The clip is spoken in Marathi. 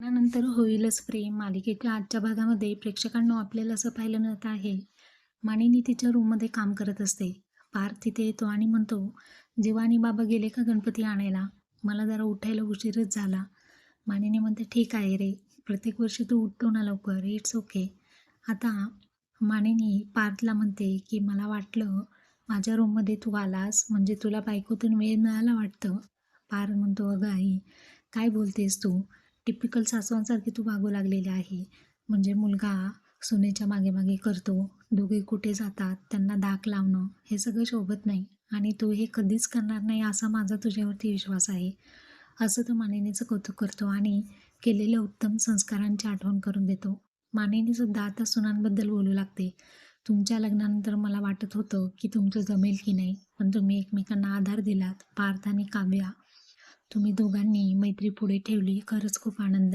त्यानंतर होईलच प्रेम. मालिकेच्या आजच्या भागामध्ये प्रेक्षकांना आपल्याला असं पाहायला मिळत आहे मानिनी तिच्या रूममध्ये काम करत असते. पार्थ तिथे येतो आणि म्हणतो जेव्हा आणि बाबा गेले का गणपती आणायला? मला जरा उठायला उशीरच झाला. मानिनी म्हणते ठीक आहे रे प्रत्येक वर्षी तू उठतो ना लवकर इट्स ओके आता मानिनी पार्थला म्हणते की मला वाटलं माझ्या रूममध्ये तू आलास म्हणजे तुला बायकोतून वेळ मिळाला वाटतं. पार्थ म्हणतो अगं आई काय बोलतेस तू? टिपिकल सासवांसारखी तू वागू लागलेली आहे. म्हणजे मुलगा सुनेच्या मागे मागे करतो दोघे कुठे जातात त्यांना धाक लावणं हे सगळं शोभत नाही. आणि तू हे कधीच करणार नाही असा माझा तुझ्यावरती विश्वास आहे. असं तो मानेनीचं कौतुक करतो आणि केलेल्या उत्तम संस्कारांची आठवण करून देतो. मानेनीसुद्धा आता सुनांबद्दल बोलू लागते. तुमच्या लग्नानंतर मला वाटत होतं की तुमचं जमेल की नाही पण तुम्ही एकमेकांना आधार दिलात पार्थ आणि काव्या. तुम्ही दोघांनी मैत्री पुढे ठेवली खरंच खूप आनंद आहे.